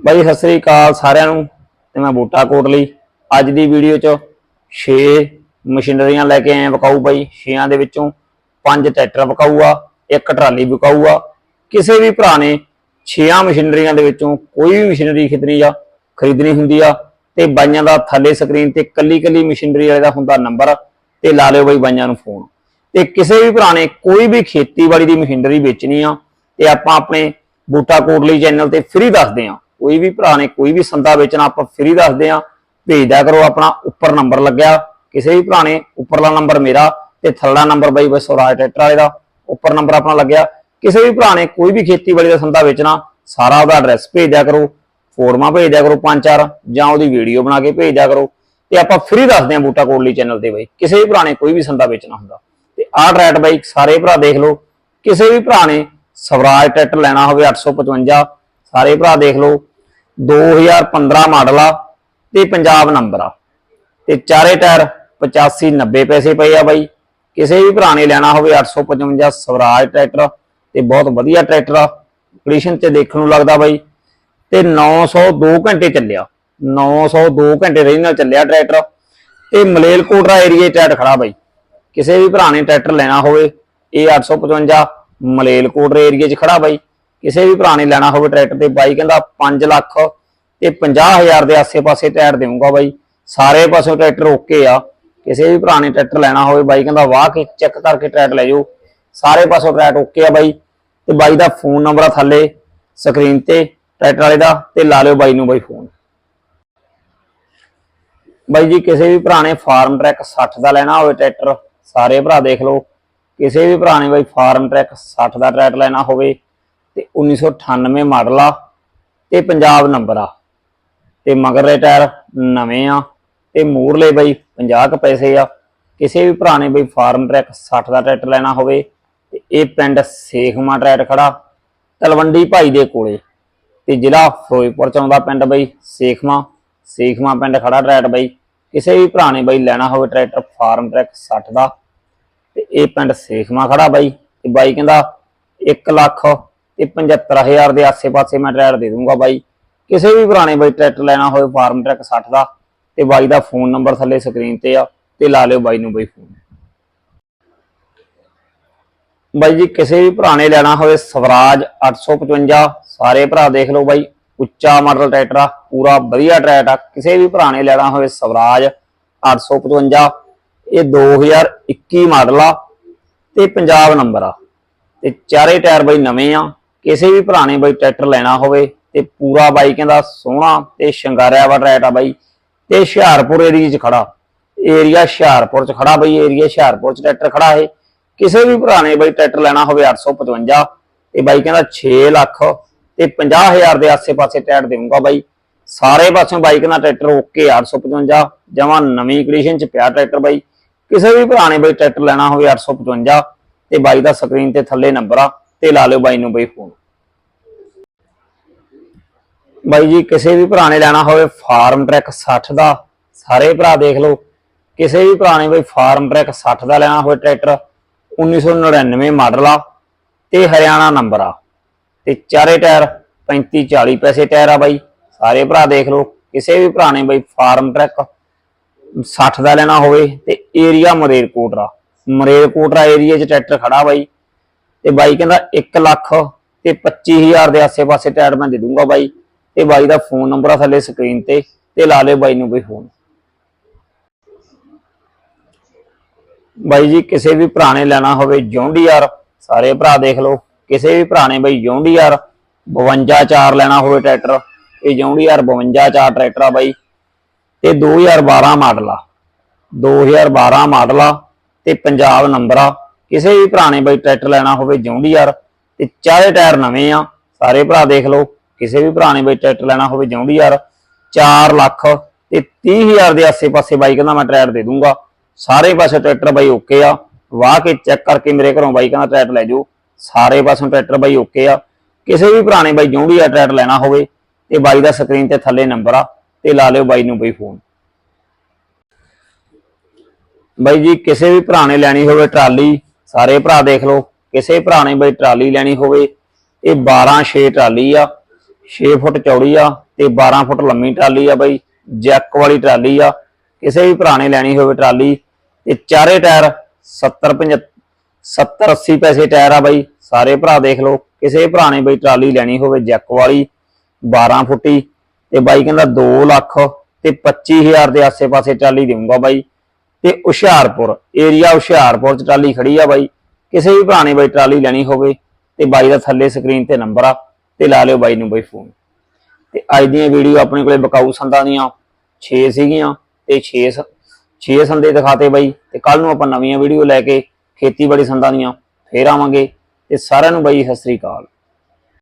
ਬਾਈ, ਸਤਿ ਸ੍ਰੀ ਅਕਾਲ ਸਾਰਿਆਂ ਨੂੰ ਤੇ ਮੈਂ ਬੂਟਾ ਕੋਟ ਲਈ। ਅੱਜ ਦੀ ਵੀਡੀਓ 'ਚ 6 ਮਸ਼ੀਨਰੀਆਂ ਲੈ ਕੇ ਆਏ ਵਿਕਾਊ ਬਾਈ। 6ਾਂ ਦੇ ਵਿੱਚੋਂ 5 ਟਰੈਕਟਰ ਵਿਕਾਊ ਆ, ਇੱਕ ਟਰਾਲੀ ਵਿਕਾਊ ਆ। ਕਿਸੇ ਵੀ ਭਰਾ ਨੇ 6 ਮਸ਼ੀਨਰੀਆਂ ਦੇ ਵਿੱਚੋਂ ਕੋਈ ਵੀ ਮਸ਼ੀਨਰੀ ਖਰੀਦਣੀ ਆ, ਖਰੀਦਣੀ ਹੁੰਦੀ ਆ ਤੇ ਬਾਈਆਂ ਦਾ ਥੱਲੇ ਸਕਰੀਨ ਤੇ ਕੱਲੀ ਕੱਲੀ ਮਸ਼ੀਨਰੀ ਵਾਲੇ ਦਾ ਹੁੰਦਾ ਨੰਬਰ ਤੇ ਲਾ ਲਿਓ ਬਾਈ ਬਾਈਆਂ ਨੂੰ ਫੋਨ। ਤੇ ਕਿਸੇ ਵੀ ਭਰਾ ਨੇ ਕੋਈ ਵੀ ਖੇਤੀਬਾੜੀ ਦੀ ਮਸ਼ੀਨਰੀ ਵੇਚਣੀ ਆ, ਤੇ ਆਪਾਂ ਆਪਣੇ ਬੂਟਾ ਕੋਟਲੀ ਚੈਨਲ ਤੇ ਫ੍ਰੀ ਦੱਸਦੇ ਆ। ਕੋਈ ਵੀ ਭਰਾ ਨੇ, ਕੋਈ ਵੀ ਸੰਦਾ ਵੇਚਣਾ, ਆਪਾਂ ਫ੍ਰੀ ਦੱਸਦੇ ਆ ਭੇਜਦਾ ਕਰੋ, ਆਪਣਾ ਉੱਪਰ ਨੰਬਰ ਲੱਗਿਆ। ਕਿਸੇ ਵੀ ਭਰਾ ਨੇ, ਉੱਪਰਲਾ ਨੰਬਰ ਮੇਰਾ ਤੇ ਥੱਲਾ ਨੰਬਰ ਬਾਈ ਬਈ ਸਵਰਾਜ ਟਰੈਕਟਰ ਵਾਲੇ ਦਾ, ਉੱਪਰ ਨੰਬਰ ਆਪਣਾ ਲੱਗਿਆ। ਕਿਸੇ ਵੀ ਭਰਾ ਨੇ, ਕੋਈ ਵੀ ਖੇਤੀਬਾੜੀ ਦਾ ਸੰਦਾ ਵੇਚਣਾ, ਸਾਰਾ ਉਹਦਾ ਐਡਰੈਸ ਭੇਜ ਦਿਆ ਕਰੋ। ਫੋਟੋਆਂ ਭੇਜ ਦਿਆ ਕਰੋ ਪੰਜ ਚਾਰ, ਜਾਂ ਉਹਦੀ ਵੀਡੀਓ ਬਣਾ ਕੇ ਭੇਜ ਦਿਆ ਕਰੋ। ਤੇ ਆਪਾਂ ਫ੍ਰੀ ਦੱਸਦੇ ਆ ਬੂਟਾ ਕੋਟਲੀ ਚੈਨਲ ਤੇ ਬਾਈ। ਕਿਸੇ ਵੀ ਭਰਾ ਨੇ ਕੋਈ ਵੀ ਸੰਦਾ ਵੇਚਣਾ ਹੁੰਦਾ। ਤੇ ਆਹ ਟਰੈਕਟ ਬਾਈ, ਸਾਰੇ ਭਰਾ ਦੇਖ ਲਓ। ਕਿਸੇ ਵੀ ਭਰਾ ਨੇ ਸਵਰਾਜ ਟਰੈਕਟਰ ਲੈਣਾ ਹੋਵੇ 855 ਸਾਰੇ ਭਰਾ ਦੇਖ ਲਓ। 2015 ਮਾਡਲ ਆ ਤੇ ਪੰਜਾਬ ਨੰਬਰ ਆ। ਤੇ ਚਾਰੇ ਟਾਇਰ 85 90 ਪੈਸੇ ਪਏ ਆ ਬਾਈ। ਕਿਸੇ ਵੀ ਭਰਾ ਨੇ ਲੈਣਾ ਹੋਵੇ 855 ਸਵਰਾਜ ਟਰੈਕਟਰ ਤੇ ਬਹੁਤ ਵਧੀਆ ਟਰੈਕਟਰ ਆ। ਕੰਡੀਸ਼ਨ ਚ ਦੇਖਣ ਨੂੰ ਲੱਗਦਾ ਬਾਈ। ਤੇ 902 ਘੰਟੇ ਚੱਲਿਆ। 902 ਘੰਟੇ ਰਹੀ ਨਾਲ ਚੱਲਿਆ ਟਰੈਕਟਰ ਤੇ ਮਲੇਲਕੋਟਰਾ ਏਰੀਏ ਟਰੈਕਟ ਖੜਾ ਬਾਈ। ਕਿਸੇ ਵੀ ਭਰਾ ਨੇ ਟਰੈਕਟਰ ਲੈਣਾ ਹੋਵੇ, ਇਹ 855 ਮਲੇਲਕੋਟਰਾ ਏਰੀਏ 'ਚ ਖੜਾ ਬਾਈ। ਕਿਸੇ ਵੀ ਭਰਾ ਨੇ ਲੈਣਾ ਹੋਵੇ ਟਰੈਕਟਰ ਤੇ ਬਾਈ ਕਹਿੰਦਾ 5 ਲੱਖ ਤੇ 50000 ਦੇ ਆਸੇ-ਪਾਸੇ ਟਾਇਰ ਦੇਵਾਂਗਾ ਬਾਈ। ਸਾਰੇ ਪਾਸੋਂ ਟਰੈਕਟਰ ਓਕੇ ਆ। ਕਿਸੇ ਵੀ ਭਰਾ ਨੇ ਟਰੈਕਟਰ ਲੈਣਾ ਹੋਵੇ ਬਾਈ ਕਹਿੰਦਾ ਵਾਹ ਕੇ ਚੈੱਕ ਕਰਕੇ ਟਰੈਕਟਰ ਲੈ ਜਾਓ। ਸਾਰੇ ਪਾਸੋਂ ਟਰੈਕਟਰ ਓਕੇ ਆ ਬਾਈ। ਤੇ ਬਾਈ ਦਾ ਫੋਨ ਨੰਬਰ ਆ ਥੱਲੇ ਸਕਰੀਨ ਤੇ, ਟਰੈਕਟਰ ਵਾਲੇ ਦਾ ਤੇ ਲਾ ਲਿਓ ਬਾਈ ਨੂੰ ਬਾਈ ਫੋਨ ਬਾਈ ਜੀ, ਕਿਸੇ ਵੀ ਭਰਾ ਨੇ ਫਾਰਮ ਟਰੈਕ 60 ਦਾ ਲੈਣਾ ਹੋਵੇ ਟਰੈਕਟਰ, ਸਾਰੇ ਭਰਾ ਦੇਖ ਲਓ। ਕਿਸੇ ਵੀ ਭਰਾ ਨੇ ਬਾਈ ਫਾਰਮ ਟਰੈਕ 60 ਦਾ ਟਰੈਕਟਰ ਲੈਣਾ ਹੋਵੇ ਤੇ 1998 ਮਾਡਲ ਆ, ਤੇ ਪੰਜਾਬ ਨੰਬਰ ਆ। ਤੇ ਮਗਰਲੇ ਟਾਇਰ ਨਵੇਂ ਆ, ਤੇ ਮੂਰਲੇ ਬਈ 50 ਕ ਪੈਸੇ ਆ। ਕਿਸੇ ਵੀ ਭਰਾ ਨੇ ਬਾਈ ਫਾਰਮ ਟਰੈਕ 60 ਦਾ ਟਰੈਕਟਰ ਲੈਣਾ ਹੋਵੇ, ਤੇ ਇਹ ਪਿੰਡ ਸੇਖਮਾ ਟਰੈਕਟਰ ਖੜਾ ਤਲਵੰਡੀ ਭਾਈ ਦੇ ਕੋਲੇ। ਤੇ ਜ਼ਿਲ੍ਹਾ ਫਿਰੋਜ਼ਪੁਰ ਚ ਆਉਂਦਾ ਪਿੰਡ ਬਾਈ ਸੇਖਮਾ ਸੇਖਮਾ ਪਿੰਡ ਖੜਾ ਟਰੈਕਟਰ ਬਾਈ। ਕਿਸੇ ਵੀ ਭਰਾ ਨੇ ਬਾਈ ਲੈਣਾ ਹੋਵੇ ਟਰੈਕਟਰ ਫਾਰਮ ਟਰੈਕ 60 ਦਾ, ਤੇ ਇਹ ਪਿੰਡ ਸੇਖਮਾ ਖੜਾ ਬਾਈ। ਤੇ ਬਾਈ ਕਹਿੰਦਾ 1 ਲੱਖ ਤੇ 75000 ਦੇ ਆਸੇ-ਪਾਸੇ ਮੈਂ ਟਰੈਕਟਰ ਦੇ ਦੂੰਗਾ ਬਾਈ। ਕਿਸੇ ਵੀ ਭਰਾ ਨੇ ਬਾਈ ਟਰੈਕਟਰ ਲੈਣਾ ਹੋਵੇ, ਫਾਰਮ ਟਰੈਕ 60 ਦਾ ਤੇ ਬਾਈ ਦਾ ਫੋਨ ਨੰਬਰ ਥੱਲੇ ਸਕਰੀਨ ਤੇ ਆ ਤੇ ਲਾ ਲਿਓ ਬਾਈ ਨੂੰ ਬਾਈ ਫੋਨ। ਬਾਈ ਜੀ, ਕਿਸੇ ਵੀ ਭਰਾ ਨੇ ਲੈਣਾ ਹੋਵੇ, ਸਵਰਾਜ 855 ਸਾਰੇ ਭਰਾ ਦੇਖ ਲਓ ਬਾਈ, ਉੱਚਾ ਮਾਡਲ ਟਰੈਕਟਰ ਆ, ਪੂਰਾ ਵਧੀਆ ਟਰੈਕਟਰ ਆ। ਕਿਸੇ ਵੀ ਭਰਾ ਨੇ ਲੈਣਾ ਹੋਵੇ, ਸਵਰਾਜ 855 ਇਹ 2021 ਮਾਡਲ ਆ ਤੇ ਪੰਜਾਬ ਨੰਬਰ ਆ। ਤੇ ਚਾਰੇ ਟਾਇਰ ਬਾਈ ਨਵੇਂ ਆ ਕਿਸੇ ਵੀ ਭਰਾ ਨੇ ਬਾਈ ਟਰੈਕਟਰ ਲੈਣਾ ਹੋਵੇ ਤੇ ਪੂਰਾ ਬਾਈ ਕਹਿੰਦਾ ਸੋਹਣਾ ਤੇ ਸ਼ਿੰਗਾਰਿਆ ਵਾ ਟਰੈਕਟਰ ਆ ਬਾਈ ਤੇ ਹੁਸ਼ਿਆਰਪੁਰ ਏਰੀਆ 'ਚ ਖੜਾ। ਏਰੀਆ ਹੁਸ਼ਿਆਰਪੁਰ 'ਚ ਖੜਾ ਬਾਈ ਏਰੀਆ ਹੁਸ਼ਿਆਰਪੁਰ 'ਚ ਟਰੈਕਟਰ ਖੜਾ ਹੈ ਕਿਸੇ ਵੀ ਭਰਾ ਨੇ ਬਾਈ ਟਰੈਕਟਰ ਲੈਣਾ ਹੋਵੇ 855 ਤੇ ਬਾਈ ਕਹਿੰਦਾ 6 ਲੱਖ ਤੇ 50000 ਦੇ ਆਸੇ-ਪਾਸੇ ਟਰੈਕਟਰ ਦੇਵਾਂਗਾ ਬਾਈ। ਸਾਰੇ ਪਾਸੋਂ ਬਾਈਕ ਕਹਿੰਦਾ ਟਰੈਕਟਰ ਓਕੇ 855 ਜਮਾ ਨਵੀਂ ਕੰਡੀਸ਼ਨ 'ਚ ਪਿਆ ਟਰੈਕਟਰ ਬਾਈ। ਕਿਸੇ ਵੀ ਭਰਾ ਨੇ ਬਾਈ ਟਰੈਕਟਰ ਲੈਣਾ ਹੋਵੇ 855 ਤੇ ਬਾਈ ਦਾ ਸਕਰੀਨ ਤੇ ਥੱਲੇ ਨੰਬਰ ਆ। ਤੇ ਲਾ ਲਿਓ ਬਾਈ ਨੂੰ ਬਾਈ ਫੋਨ ਬਾਈ ਜੀ, ਕਿਸੇ ਵੀ ਭਰਾ ਨੇ ਲੈਣਾ ਹੋਵੇ, ਫਾਰਮ ਟਰੈਕ 60 ਦਾ, ਸਾਰੇ ਭਰਾ ਦੇਖ ਲਓ। ਕਿਸੇ ਵੀ ਭਰਾ ਨੇ ਬਾਈ ਫਾਰਮ ਟਰੈਕ 60 ਦਾ ਲੈਣਾ ਹੋਵੇ ਟਰੈਕਟਰ 1999 ਮਾਡਲ ਆ, ਤੇ ਹਰਿਆਣਾ ਨੰਬਰ ਆ। ਤੇ ਚਾਰੇ ਟਾਇਰ 35 40 ਪੈਸੇ ਟਾਇਰ ਆ ਬਾਈ, ਸਾਰੇ ਭਰਾ ਦੇਖ ਲਓ। ਕਿਸੇ ਵੀ ਭਰਾ ਨੇ ਬਈ ਫਾਰਮ ਟਰੈਕ 60 ਦਾ ਲੈਣਾ ਹੋਵੇ, ਤੇ ਏਰੀਆ ਮਰੇਰਕੋਟਰਾ ਮਰੇਰਕੋਟਰਾ ਏਰੀਆ 'ਚ ਟਰੈਕਟਰ ਖੜਾ ਬਾਈ। ਤੇ ਬਾਈ ਕਹਿੰਦਾ 1 ਲੱਖ ਤੇ 25000 ਦੇ ਆਸੇ-ਪਾਸੇ ਟਾਇਰ ਮੈਂ ਦੇ ਦੂੰਗਾ ਬਾਈ। ਤੇ ਬਾਈ ਦਾ ਫੋਨ ਨੰਬਰ ਆ ਥੱਲੇ ਸਕਰੀਨ ਤੇ ਤੇ ਲਾ ਲਿਓ ਬਾਈ ਨੂੰ ਕੋਈ ਫੋਨ। ਬਾਈ ਜੀ, ਕਿਸੇ ਵੀ ਭਰਾ ਨੇ ਲੈਣਾ ਹੋਵੇ ਜੌਂਡੀਆਰ, ਸਾਰੇ ਭਰਾ ਦੇਖ ਲਓ। ਕਿਸੇ ਵੀ ਭਰਾ ਨੇ ਬਾਈ ਜੌਂਡੀਆਰ 52 4 ਲੈਣਾ ਹੋਵੇ ਟਰੈਕਟਰ। ਇਹ ਜੌਂਡੀਆਰ 52 4 ਟਰੈਕਟਰ ਆ ਬਾਈ। ਤੇ 2012 ਮਾਡਲ ਆ। 2012 ਮਾਡਲ ਆ ਤੇ ਪੰਜਾਬ ਨੰਬਰ ਆ ਕਿਸੇ ਵੀ ਭਰਾ ਨੇ ਬਾਈ ਟਰੈਕਟਰ ਲੈਣਾ ਹੋਵੇ ਜੌਂਡੀਆਰ ਤੇ ਚਾਰੇ ਟਾਇਰ ਨਵੇਂ ਆ, ਸਾਰੇ ਭਰਾ ਦੇਖ ਲਓ, ਕਿਸੇ ਵੀ ਭਰਾ ਨੇ ਬਾਈ ਟਰੈਕਟਰ ਲੈਣਾ ਹੋਵੇ ਜੌਂਡੀਆਰ 4 ਲੱਖ ਤੇ 30000 ਦੇ ਆਸੇ-ਪਾਸੇ ਬਾਈ ਕਹਿੰਦਾ ਮੈਂ ਟਰੈਕਟਰ ਦੇ ਦੂੰਗਾ। ਸਾਰੇ ਪਾਸੇ ਟਰੈਕਟਰ ਬਾਈ ਓਕੇ ਆ, ਵਾਹ ਕੇ ਚੈੱਕ ਕਰਕੇ ਮੇਰੇ ਘਰੋਂ ਬਾਈ ਕਹਿੰਦਾ ਟਰੈਕਟਰ ਲੈ ਜਾਓ। ਸਾਰੇ ਪਾਸੋਂ ਟਰੈਕਟਰ ਬਾਈ ਓਕੇ ਆ। ਕਿਸੇ ਵੀ ਭਰਾ ਨੇ ਬਾਈ ਜੌਂਡੀਆਰ ਟਰੈਕਟਰ ਲੈਣਾ ਹੋਵੇ, ਤੇ ਬਾਈ ਦਾ ਸਕਰੀਨ ਤੇ ਥੱਲੇ ਨੰਬਰ ਆ, ਤੇ ਲਾ ਲਿਓ ਬਾਈ ਨੂੰ ਬਾਈ ਫੋਨ। ਬਾਈ ਜੀ, ਕਿਸੇ ਵੀ ਭਰਾ ਨੇ ਲੈਣੀ ਹੋਵੇ ਟਰਾਲੀ ਸਾਰੇ ਭਰਾ ਦੇਖ ਲਓ, ਕਿਸੇ ਭਰਾ ਨੇ ਬਈ ਟਰਾਲੀ ਲੈਣੀ ਹੋਵੇ, ਇਹ 12 6 ਟਰਾਲੀ ਆ 6 ਫੁੱਟ ਚੌੜੀ ਆ ਤੇ 12 ਫੁੱਟ ਲੰਮੀ ਟਰਾਲੀ ਆ ਬਾਈ, ਜੈਕ ਵਾਲੀ ਟਰਾਲੀ ਆ, ਕਿਸੇ ਵੀ ਭਰਾ ਨੇ ਲੈਣੀ ਹੋਵੇ ਟਰਾਲੀ, ਤੇ ਚਾਰੇ ਟਾਇਰ 70 75 70 80 ਪੈਸੇ ਟਾਇਰ ਆ ਬਾਈ, ਸਾਰੇ ਭਰਾ ਦੇਖ ਲਓ, ਕਿਸੇ ਭਰਾ ਨੇ ਬਈ ਟਰਾਲੀ ਲੈਣੀ ਹੋਵੇ ਜੈਕ ਵਾਲੀ 12 ਫੁੱਟੀ, ਤੇ ਬਾਈ ਕਹਿੰਦਾ 2 ਲੱਖ ਤੇ 25000 ਦੇ ਆਸੇ-ਪਾਸੇ ਟਰਾਲੀ ਦੇਊਂਗਾ ਬਾਈ। ਤੇ ਹੁਸ਼ਿਆਰਪੁਰ ਏਰੀਆ ਹੁਸ਼ਿਆਰਪੁਰ ਚ ਟਰਾਲੀ ਖੜੀ ਆ ਬਾਈ। ਕਿਸੇ ਵੀ ਭਰਾ ਨੇ ਬਾਈ ਟਰਾਲੀ ਲੈਣੀ ਹੋਵੇ ਤੇ ਬਾਈ ਦਾ ਥੱਲੇ ਸਕਰੀਨ ਤੇ ਨੰਬਰ ਆ ਤੇ ਲਾ ਲਿਓ ਬਾਈ ਨੂੰ ਬਾਈ ਫੋਨ ਤੇ ਅੱਜ ਦੀਆਂ ਵੀਡੀਓ ਆਪਣੇ ਕੋਲੇ ਬਕਾਊ ਸੰਦਾਂ ਦੀਆਂ 6 ਸੀਗੀਆਂ ਤੇ 6 6 ਸੰਦੇ ਦਿਖਾਤੇ ਬਾਈ। ਤੇ ਕੱਲ ਨੂੰ ਆਪਾਂ ਨਵੀਆਂ ਵੀਡੀਓ ਲੈ ਕੇ ਖੇਤੀਬਾੜੀ ਸੰਦਾਂ ਦੀਆਂ ਫੇਰ ਆਵਾਂਗੇ। ਤੇ ਸਾਰਿਆਂ ਨੂੰ ਬਾਈ ਸਤਿ ਸ੍ਰੀ ਅਕਾਲ।